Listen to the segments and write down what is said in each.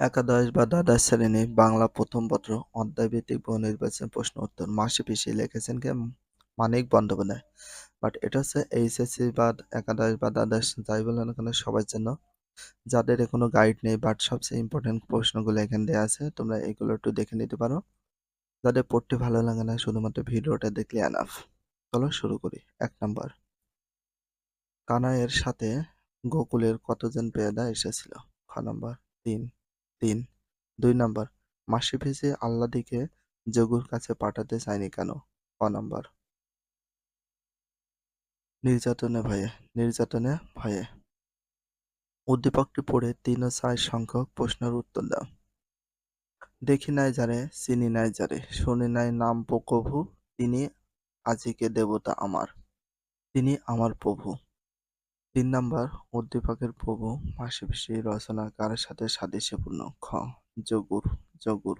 একাদশ বা দ্বাদশ শ্রেণি বাংলা প্রথম পত্র অধ্যায়ভিত্তিক বহু নির্বাচন প্রশ্ন উত্তর। মাসে পিছিয়ে লিখেছেন কে? মানিক বন্দ্যোপাধ্যায়। বাট এটা হচ্ছে এইচএসসি বা একাদশ বা দ্বাদশ, যাই বলেন এখানে সবার জন্য। যাদের কোনো গাইড নেই বাট সবচেয়ে ইম্পর্টেন্ট প্রশ্নগুলো এখানে দেওয়া আছে, তোমরা এগুলো একটু দেখে নিতে পারো। যাদের পড়তে ভালো লাগে না, শুধুমাত্র ভিডিওটা দেখলে এনাফ চলো শুরু করি। এক নম্বর। কানাইয়ের সাথে গোকুলের কতজন পেয়াদা এসেছিল? খ নম্বর। তিন। তিন। দুই নম্বর, মাসি ভেজে আল্লাদিকে যোগুর কাছে পাঠাতে চায়নি কেন? ক নম্বর, নির্যাতনে ভয়ে নির্যাতনে ভয়ে। উদ্দীপকটি পড়ে তিন ও চার সংখ্যক প্রশ্নের উত্তর দাও। দেখি নাই যারে, চিনি নাই যারে, শুনি নাই নাম প্রভু, তিনি আজিকে দেবতা আমার, তিনি আমার প্রভু। তিন নাম্বার, উদ্দীপকের প্রভু মাসিপিসি রচনা কার সাথে সাদৃশ্যপূর্ণ খ জগুর জগুর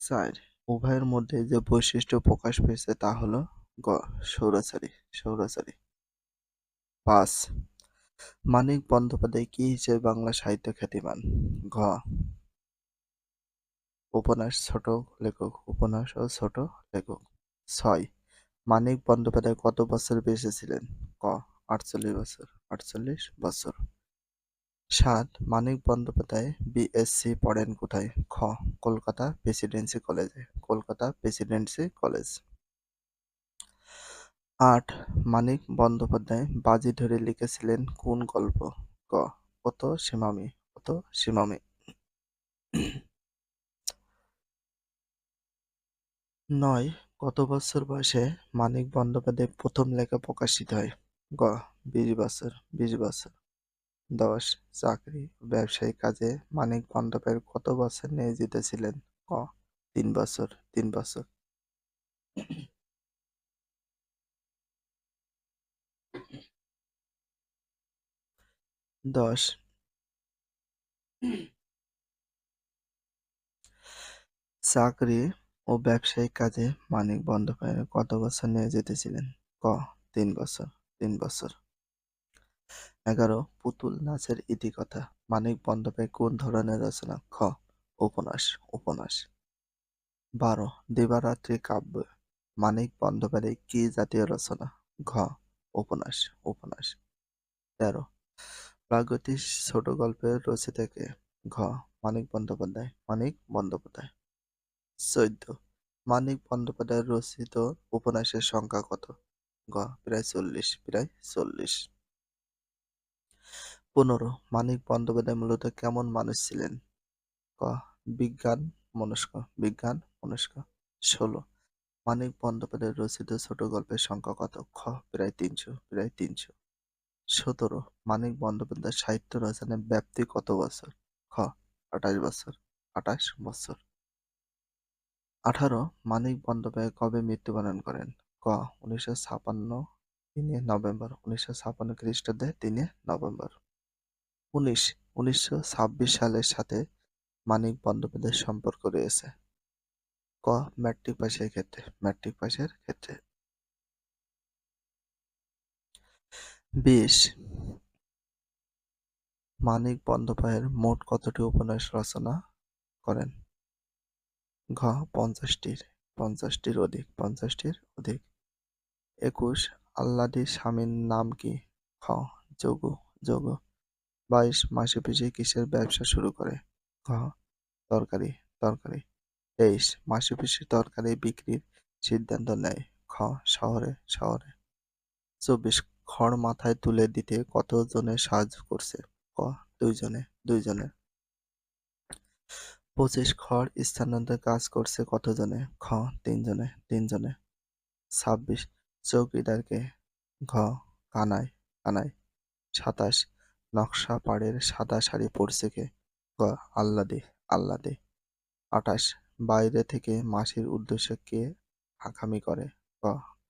চার, উভয়ের মধ্যে যে বৈশিষ্ট্য প্রকাশ পেয়েছে তা হল গ, সৌরাচারী সৌরাচারী। পাঁচ, মানিক বন্দ্যোপাধ্যায় কি হিসেবে বাংলা সাহিত্য খ্যাতিমান? ঘ, উপন্যাস ছোট, লেখক, উপন্যাস ও ছোট, লেখক। ছয়, মানিক বন্দ্যোপাধ্যায় কত বছর বেঁচে ছিলেন? ক আটচল্লিশ বছর আটচল্লিশ বছর। সাত মানিক বন্দ্যোপাধ্যায় বিএসসি পড়েন কোথায়? খ, কলকাতা প্রেসিডেন্সি কলেজে, কলকাতা প্রেসিডেন্সি কলেজ। আট, মানিক বন্দ্যোপাধ্যায় বাজি ধরে লিখেছিলেন কোন গল্প? ক কত সীমামি কত সীমামি। নয়, কত বছর বয়সে মানিক বন্দ্যোপাধ্যায় প্রথম লেখা প্রকাশিত হয়? গ বিশ বছর বিশ বছর। দশ, চাকরি, ব্যবসায়িক কাজে মানিক বন্দ্যোপাধ্যায় কত বছর নিয়োজিত ছিলেন ক, তিন বছর তিন বছর। দশ। চাকরি ও ব্যবসায়িক কাজে মানিক বন্দ্যোপাধ্যায় কত বছর নিয়োজিত ছিলেন ক, তিন বছর। তিন বছর। এগারো, পুতুল নাচের ইতিকথা মানিক বন্দ্যোপাধ্যায় কোন ধরনের রচনা? খ, উপন্যাস উপন্যাস। বারো, দিবারাত্রি কাব্য। মানিক বন্দ্যোপাধ্যায় কি জাতীয় রচনা? ঘ, উপন্যাস উপন্যাস। তেরো, প্রাগতিক ছোট গল্পের রচিতাকে ঘ, মানিক বন্দ্যোপাধ্যায় মানিক বন্দ্যোপাধ্যায়। চোদ্দ, মানিক বন্দ্যোপাধ্যায়ের রচিত উপন্যাসের সংখ্যা কত? গ, প্রায় চল্লিশ প্রায় চল্লিশ। পনেরো, মানিক বন্দ্যোপাধ্যায় মূলত কেমন মানুষ ছিলেন? ক, বিজ্ঞান, মনস্ক বিজ্ঞান, মনস্ক, ষোলো। মানিক বন্দ্যোপাধ্যায়ের রচিত ছোট গল্পের সংখ্যা কত? খ, প্রায় তিনশো প্রায় তিনশো। সতেরো, মানিক বন্দ্যোপাধ্যায় সাহিত্য রচনার ব্যাপ্তি কত বছর? খ, আঠাশ বছর আঠাশ বছর। আঠারো, মানিক বন্দ্যোপাধ্যায় কবে মৃত্যুবরণ করেন? ক উনিশশো ছাপান্ন তিনে নভেম্বর, উনিশশো ছাপান্ন খ্রিস্টাব্দে তিনে নভেম্বর। উনিশ, উনিশশো ছাব্বিশ সালের সাথে মানিক বন্দ্যোপাধ্যায়ের সম্পর্ক রয়েছে। ক ম্যাট্রিক পাশের ক্ষেত্রে ম্যাট্রিক পাশের ক্ষেত্রে। বিশ, মানিক বন্দ্যোপাধ্যায়ের মোট কতটি উপন্যাস রচনা করেন? ঘ, পঞ্চাশটির পঞ্চাশটির অধিক পঞ্চাশটির অধিক। একুশ। আল্লাদি স্বামীর নাম কি? খ। যোগু। যোগ। বাইশ। মাসে পিসে কিসের ব্যবসা শুরু করে? ঘ। তরকারি। তরকারি। তেইশ। মাসে পিসে তরকারি বিক্রির সিদ্ধান্ত নেয়? খ। শহরে। শহরে। চব্বিশ। খড় মাথায় তুলে দিতে কতজনে সাহায্য করছে? ক। দুইজনে। দুইজনে। পঁচিশ। খড় স্থানান্তর কাজ করছে কতজনে? খ। তিনজনে। তিনজনে। ছাব্বিশ। চৌকিদারকে ঘ, কানায় কানায়, সাতাশ, নকশা পাড়ের সাদা শাড়ি পরছে কে? গ, আহ্লাদে আহ্লাদে। আঠাশ, বাইরে থেকে মাসির উদ্দেশ্যে কে হাঁকামি করে? ক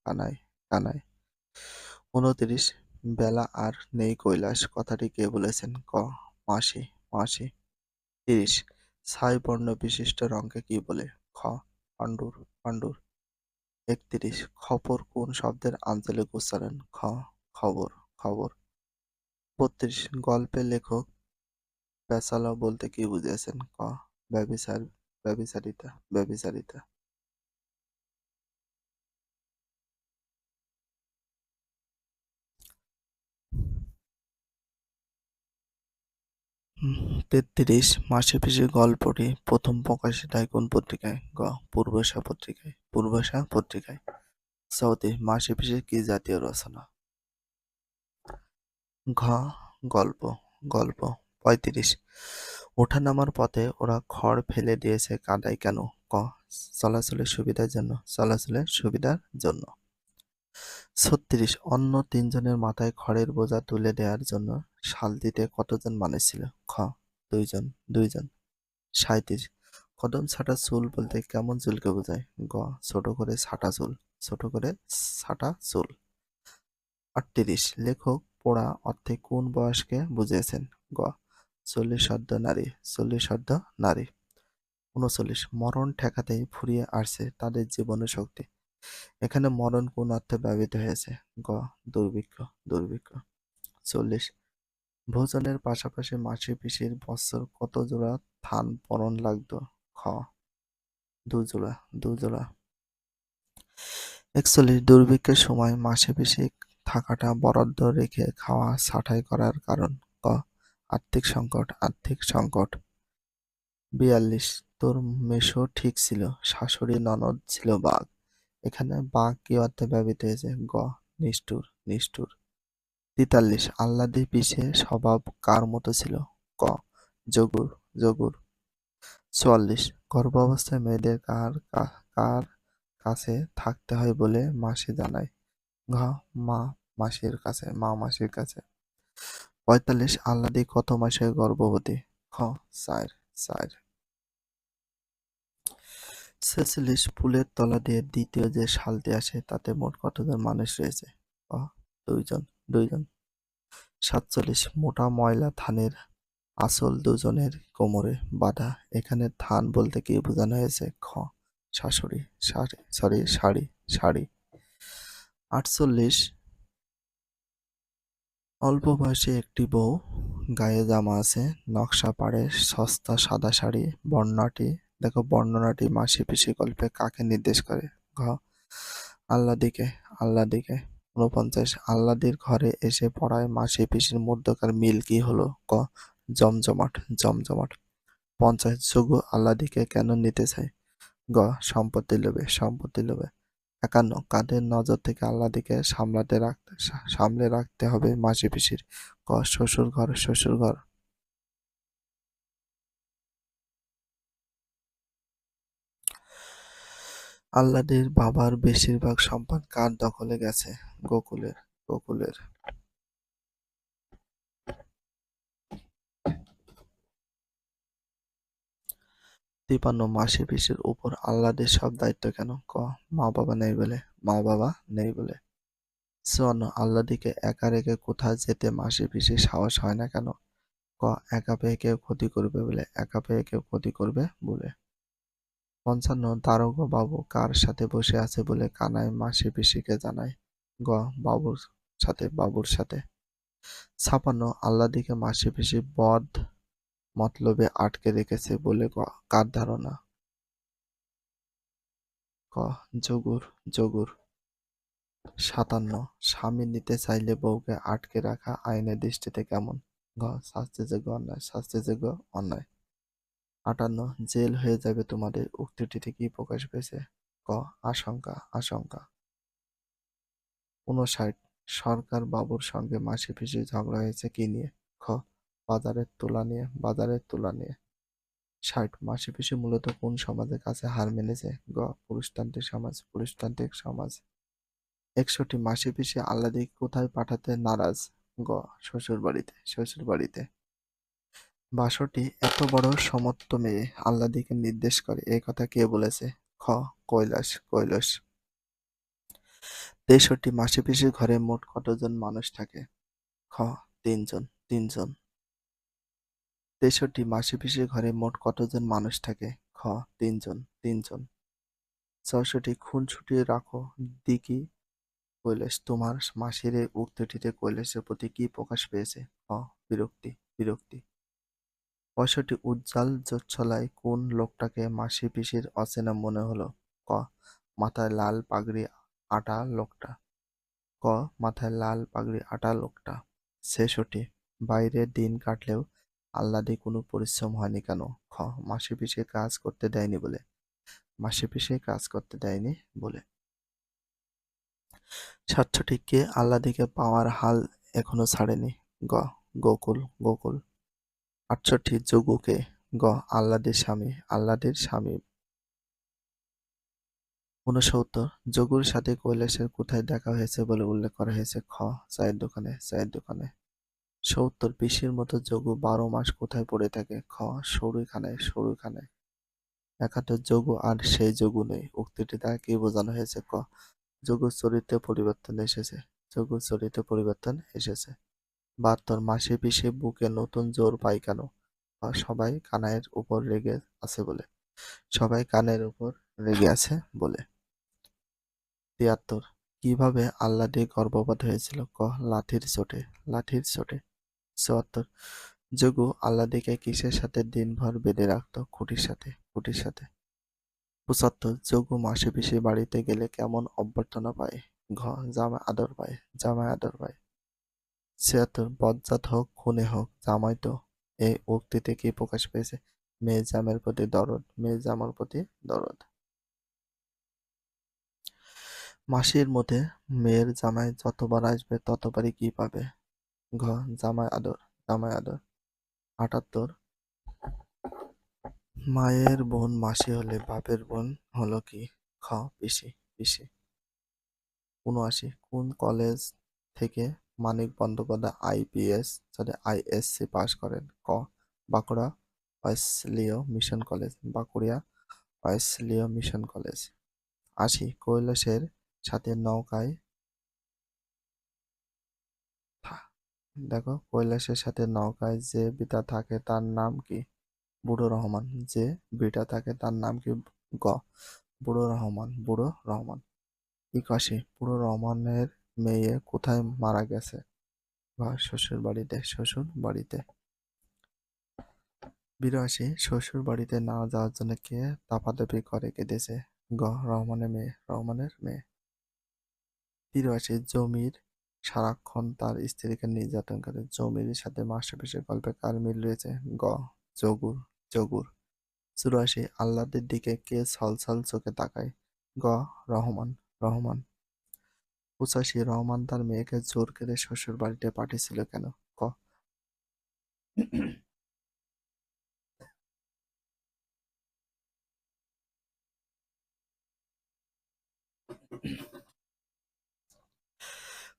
কানায় কানায়। উনত্রিশ, বেলা আর নেই কৈলাস, কথাটি কে বলেছেন? ক মাসি মাসি। তিরিশ, ছাই বর্ণ বিশিষ্ট রঙকে কি বলে? খ, পাণ্ডুর পাণ্ডুর। একত্রিশ খবর কোন শব্দের আঞ্চলিক উচ্চারণ? খ, খবর খবর। বত্রিশ গল্পের লেখক। পেঁচালো বলতে কি বুঝিয়েছেন? ক, ব্যবিচার, ব্যবিচারিতা ব্যভিচারিতা তেত্রিশ মাসে পিসে গল্পটি প্রথম প্রকাশিত হয় কোন পত্রিকায়? গ, পূর্বশা পত্রিকায় পূর্বশা পত্রিকায়। চৌত্রিশ মাসে পিসে কি জাতীয় রচনা? ঘ, গল্প গল্প, পঁয়ত্রিশ। ওঠানামার পথে ওরা খড় ফেলে দিয়েছে কাদায় কেন? ক, চলাচলের সুবিধার জন্য, চলাচলের সুবিধার জন্য। ছত্রিশ, অন্য তিনজনের মাথায় খড়ের বোঝা তুলে দেওয়ার জন্য শালটিতে কতজন মানুষ ছিল? খ, দুইজন দুইজন। সাঁইত্রিশ, কদম ছাটা চুল বলতে কেমন চুলকে বোঝায়? গ, ছোট করে ছাটা চুল, ছোট করে ছাটা চুল। আটত্রিশ, লেখক পোড়া অর্থে কোন বয়সকে বুঝিয়েছেন? গ, চল্লিশ অর্ধ নারী, চল্লিশ অর্ধ নারী। উনচল্লিশ, মরণ ঠেকাতেই ফুরিয়ে আসছে তাদের জীবনের শক্তি। এখানে মরণ কোন অর্থে ব্যবহৃত হয়েছে? গ, দুর্ভিক্ষ দুর্ভিক্ষ। চল্লিশ, ভোজনের পাশাপাশি মাসি পিসির বছর কত জোড়া থান পরন লাগতো? খ, দু জোড়া দু জোড়া। একচল্লিশ, দুর্ভিক্ষের সময় মাসে পিসি থাকাটা বরাদ্দ রেখে খাওয়া ছাঁটাই করার কারণ? ক, আর্থিক সংকট আর্থিক সংকট। বিয়াল্লিশ, তোর মেশো ঠিক ছিল, শাশুড়ি ননদ ছিল বাঘ। এখানে বাঘ কি অর্থে ব্যবহৃত হয়েছে? গ, নিষ্ঠুর নিষ্ঠুর। তেতাল্লিশ আহ্লাদি পিছে স্বভাব কার মতো ছিল? ক জগুর জগুর চুয়াল্লিশ, গর্ভাবস্থায় মেয়েদের কার কার কাছে থাকতে হয় বলে মাসি জানায়? ঘ, মা মাসির কাছে, মা মাসির কাছে। পঁয়তাল্লিশ, আহ্লাদি কত মাসে গর্ভবতী? খ, চার চার। ছেচল্লিশ ফুলের তলা দিয়ে দ্বিতীয় যে শালটি আসে, তাতে মোট কতজন মানুষ রয়েছে? দুইজন দুইজন। সাতচল্লিশ, মোটা ময়লা ধানের আসল দুজনের কোমরে বাঁধা। এখানে ধান বলতে কি বোঝানো হয়েছে? খ, শাশুড়ি, শাড়ি, সরি, শাড়ি শাড়ি। আটচল্লিশ, অল্প বয়সে একটি বউ, গায়ে জামা আছে, নকশা পাড়ে, সস্তা সাদা শাড়ি বর্ণনাটি দেখো বর্ণনাটি মাসি পিসি গল্পে কাকে নির্দেশ করে? ঘ আল্লাদিকে আল্লাদিকে ঊনপঞ্চাশ, আহ্লাদির ঘরে এসে পড়ায় মাসি পিসির মধ্যকার মিল কি হলো? ক, জমজমাট জমজমাট। পঞ্চাশ যোগু আহ্লাদিকে কেন নিতে চায়? গ, সম্পত্তি লোভে সম্পত্তি লোভে। একান্ন কাদের নজর থেকে আহ্লাদিকে সামলাতে রাখতে সামলে রাখতে হবে মাসি পিসির। ক, শ্বশুর ঘর শ্বশুর ঘর। আহ্লাদের বাবার বেশিরভাগ সম্পদ কার দখলে গেছে? গোকুলের গোকুলের। তিপান্ন মাসি পিসির উপর আহ্লাদের সব দায়িত্ব কেন? ক, মা বাবা নেই বলে। মা বাবা নেই বলে। চুয়ান্ন আহ্লাদিকে একা রেখে কোথায় যেতে মাসি পিসির সাহস হয় না কেন? ক, একা পেয়ে কেউ ক্ষতি করবে বলে। একা পেয়ে কেউ ক্ষতি করবে বলে। পঞ্চান্ন দারোগা বাবু কার সাথে বসে আছে বলে কানাই মাসি পিসিকে জানায়? গ, বাবুর সাথে বাবুর সাথে। ছাপান্ন আল্লাদিকে মাসি পিসি বদ মতলবে আটকে রেখেছে বলে কার ধারণা? ক, জগুর জগুর। সাতান্ন, স্বামী নিতে চাইলে বউকে আটকে রাখা আইনের দৃষ্টিতে কেমন? ঘ শাস্তিযোগ্য অন্যায় শাস্তিযোগ্য অন্যায়। আটান্ন, জেল হয়ে যাবে তোমাদের উক্তিটিতে কি প্রকাশ পেয়েছে। ক, আশঙ্কা আশঙ্কা। উনষাট সরকার বাবুর সঙ্গে মাসি পিসি ঝগড়া হয়েছে কি নিয়ে? খ, বাজারের তোলা নিয়ে, বাজারের তোলা নিয়ে। ষাট, মাসি পিসি মূলত কোন সমাজের কাছে হার মেনেছে? গ, পুরুষতান্ত্রিক সমাজ পুরুষতান্ত্রিক সমাজ। একষট্টি, মাসি পিসি আল্লাদি কোথায় পাঠাতে নারাজ? গ শ্বশুর বাড়িতে শ্বশুর বাড়িতে বাসটি এত বড় সমত্ব মেয়ে আল্লাদিকে নির্দেশ করে। এ কথা কে বলেছে? খ, কৈলাস কৈলাস। তেষট্টি মাসি পিসির ঘরে মোট কতজন মানুষ থাকে? খ, তিনজন তিনজন। তেষট্টি মাসি পিসির ঘরে মোট কতজন মানুষ থাকে? খ, তিনজন তিনজন। চৌষট্টি খুন ছুটিয়ে রাখো দিকি কৈলাস। তোমার মাসির উক্তিটিতে কৈলাসের প্রতি কি প্রকাশ পেয়েছে? খ, বিরক্তি বিরক্তি। পঁয়ষট্টি উজ্জ্বল জোচ্ছলায় কোন লোকটাকে মাসি পিসির অচেনা মনে হলো? ক, মাথায় লাল পাগড়ি আটা লোকটা। ক, মাথায় লাল পাগড়ি আটা লোকটা। ছেষট্টি, বাইরে দিন কাটলেও আল্লাদি কোনো পরিশ্রম হয়নি কেন? খ, মাসি পিসে কাজ করতে দেয়নি বলে। মাসি পিসে কাজ করতে দেয়নি বলে। সাতষট্টি কে আহ্লাদিকে পাওয়ার হাল এখনও ছাড়েনি। গ, গোকুল গোকুল। আটষট্টি যোগুকে গ আহ্লাদের স্বামী আহ্লাদের স্বামী। ঊনসত্তর যোগুর সাথে কৈলাসের কোথায় দেখা হয়েছে বলে উল্লেখ করা হয়েছে? খ, চায়ের দোকানে চায়ের দোকানে। সত্তর, পিসির মতো যোগু বারো মাস কোথায় পড়ে থাকে? খ সরুখানায় সরুখানায় একাত্তর, যোগু আর সেই যোগু নেই। উক্তিটি দ্বারা কি বোঝানো হয়েছে। ক, যোগুর চরিত্রে পরিবর্তন এসেছে। যোগুর চরিত্রে পরিবর্তন এসেছে। বাহাত্তর মাসে পিসে বুকে নতুন জোর পাই কেন? সবাই কানাইয়ের উপর রেগে আছে বলে। সবাই কানের উপর রেগে আছে বলে। তিয়াত্তর, কীভাবে আহ্লাদে গর্ভপাত হয়েছিল? ক, লাঠির চোটে লাঠির চোটে। চুয়াত্তর, যোগু আহ্লাদিকে কিসের সাথে দিনভর বেঁধে রাখত? খুঁটির সাথে খুঁটির সাথে। পঁচাত্তর, যোগু মাসে পিসি বাড়িতে গেলে কেমন অভ্যর্থনা পায়? ঘ জামা আদর পায়, জামাই আদর পায়। ছিয়াত্তর বজ্জাত হোক, খুনে হোক, জামাই তো। এই উক্তিতে কি প্রকাশ পেয়েছে মেয়ে জামের প্রতি দরদ মেয়ে জামার প্রতি দরদ। মাসির মধ্যে মেয়ের জামাই যতবার আসবে, ততবারই কি পাবে? ঘ, জামাই আদর জামাই আদর। আটাত্তর, মায়ের বোন মাসি হলে বাপের বোন হলো কি? খ, পিসি পিসি। উনআশি, কোন কলেজ থেকে Manik Bandyopadhyay IPS sorry ISC পাশ করেন। ক, Bankura Wesleyan mission college, Bankura Wesleyan mission college. আশি, কৈলাসের সাথে নৌকায় দেখো, কৈলাসের সাথে নৌকায় যে বিটা থাকে তার নাম কি? বুড়ো রহমান। যে বিটা থাকে তার নাম কি? গ, বুড়ো রহমান বুড়ো রহমান। একাশি, বুড়ো রহমানের মেয়ে কোথায় মারা গেছে? ঘ শ্বশুর বাড়িতে শ্বশুর বাড়িতে বিরাশি শ্বশুর বাড়িতে না যাওয়ার জন্য কে দাপাদাপি করে কেঁদেছে? গ, রহমানের মেয়ে রহমানের মেয়ে। তিরাশি, জমির সারাক্ষণ তার স্ত্রীকে নির্যাতন করে। জমির সাথে মাস্টারপিসের গল্পে কার মিল রয়েছে। গ, জগুর জগুর। চুরাশি আল্লাদের দিকে কে ছলছল চোখে তাকায়? গ, রহমান রহমান। পঁচাশি রহমান তার মেয়েকে জোর করে শ্বশুর বাড়িতে পাঠিয়েছিল কেন? ক।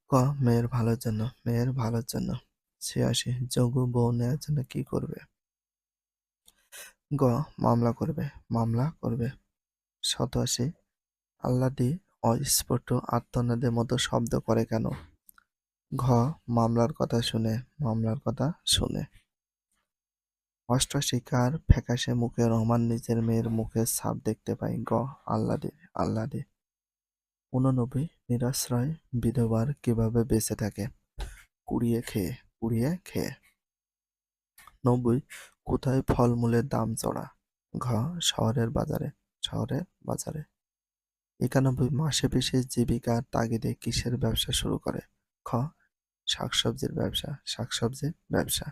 ক, মেয়ের ভালোর জন্য, মেয়ের ভালোর জন্য। ছিয়াশি যোগু বউ নেওয়ার জন্য কি করবে? গ, মামলা করবে। মামলা করবে? সতাশি আল্লাদি অস্ফুট আত্মনাদের মতো শব্দ করে কেন? ঘ, মামলার কথা শুনে, মামলার কথা শুনে। অষ্টাশি কার ফ্যাকাশে মুখে রহমান নিজের মেয়ের মুখে ছাপ দেখতে পাই। গ আল্লাদি আল্লাদি উননব্বই নিরাশ্রয় বিধবার কীভাবে বেঁচে থাকে? কুড়িয়ে খেয়ে কুড়িয়ে খেয়ে। নব্বই, কোথায় ফলমূলের দাম চড়া? ঘ, শহরের বাজারে শহরের বাজারে। একানব্বই মাসে পিসে জীবিকার তাগিদে কিসের ব্যবসা শুরু করে? খ, শাকসবজির ব্যবসা শাকসবজির ব্যবসা।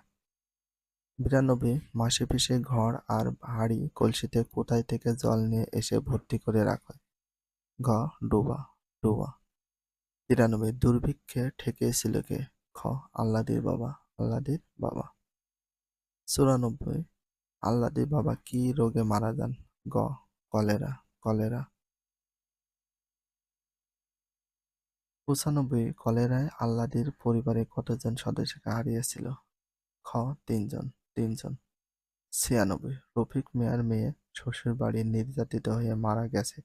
বিরানব্বই মাসে পিসে ঘর আর হাড়ি কলসিতে কোথায় থেকে জল নিয়ে এসে ভর্তি করে রাখে? ঘ, ডোবা ডোবা। তিরানব্বই, দুর্ভিক্ষে ঠেকিয়েছিল কে? খ, আল্লাদির বাবা আল্লাদির বাবা। চুরানব্বই, আল্লাদির বাবা কি রোগে মারা যান? গ, কলেরা কলেরা। পঁচানব্বই কলেরায় আল্লাদির পরিবারে কতজন সদস্যকে হারিয়েছিল? খ, তিনজন তিনজন। ছিয়ানব্বই, রফিক মিয়ার মেয়ে শ্বশুর বাড়ি নির্যাতিত হয়ে মারা গেছে।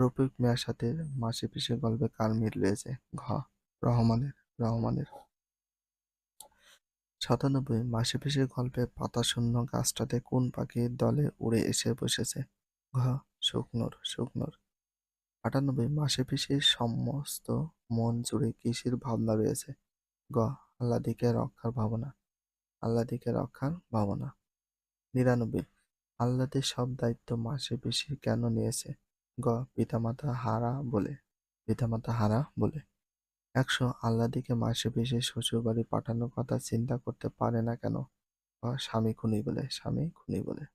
রফিক মিয়ার সাথে মাসি পিসে গল্পে কার মিল রয়েছে? ঘ, রহমানের রহমানের। সাতানব্বই, মাসি পিসে গল্পে পাতাশূন্য গাছটাতে কোন পাখির দলে উড়ে এসে বসেছে? ঘ, শুকনোর শুকনোর। আটানব্বই মাসে পিসির সমস্ত মন জুড়ে কিসের ভাবনা রয়েছে? গ আল্লাদিকে রক্ষার ভাবনা। আল্লাদিকে রক্ষার ভাবনা। নিরানব্বই আহ্লাদের সব দায়িত্ব মাসে বেশি কেন নিয়েছে? গ, পিতামাতা হারা বলে। পিতামাতা হারা বলে। একশো আহ্লাদিকে মাসে বেশি শ্বশুরবাড়ি পাঠানোর কথা চিন্তা করতে পারে না কেন? স্বামী খুনি বলে, স্বামী খুনি বলে।